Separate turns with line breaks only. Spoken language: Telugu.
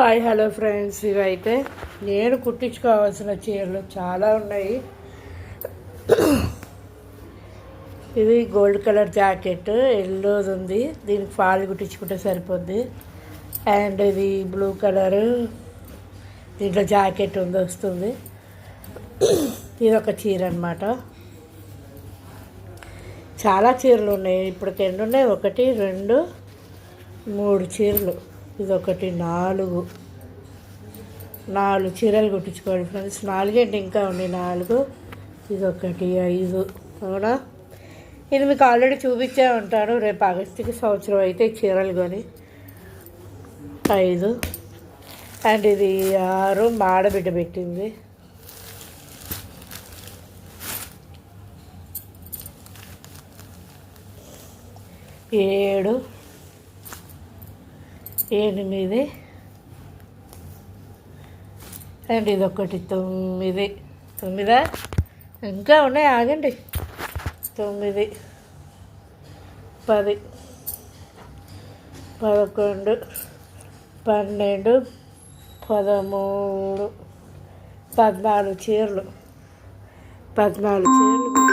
హాయ్ హలో ఫ్రెండ్స్ ఇవైతే నేను కుట్టించుకోవాల్సిన చీరలు చాలా ఉన్నాయి. ఇది గోల్డ్ కలర్ జాకెట్ ఎల్లోది ఉంది. దీనికి ఫాల్ కుట్టించుకుంటే సరిపోద్ది. అండ్ ఇది బ్లూ కలర్ దీంట్లో జాకెట్ ఉంది వస్తుంది. ఇది ఒక చీర అనమాట చాలా చీరలు ఉన్నాయి. ఇప్పటికి ఎన్ని ఉన్నాయి? ఒకటి రెండు మూడు చీరలు. ఇది ఒకటి నాలుగు. నాలుగు చీరలు కుట్టించుకోవాలి ఫ్రెండ్స్. నాలుగేంటి? ఇంకా ఉంది నాలుగు. ఇది ఒకటి ఐదు. అవునా? ఇది మీకు ఆల్రెడీ చూపించే ఉంటాను. రేపు ఆగస్టుకి సంవత్సరం అయితే చీరలు కొని. ఐదు. అండ్ ఇది ఆరు మాడబిడ్డ పెట్టింది. ఏడు. ఎనిమిది. అండ్ ఇది ఒకటి తొమ్మిది. తొమ్మిదా? ఇంకా ఉన్నాయి ఆగండి. తొమ్మిది. పది. పదకొండు. పన్నెండు. పదమూడు. పద్నాలుగు చీరలు. పద్నాలుగు చీరలు.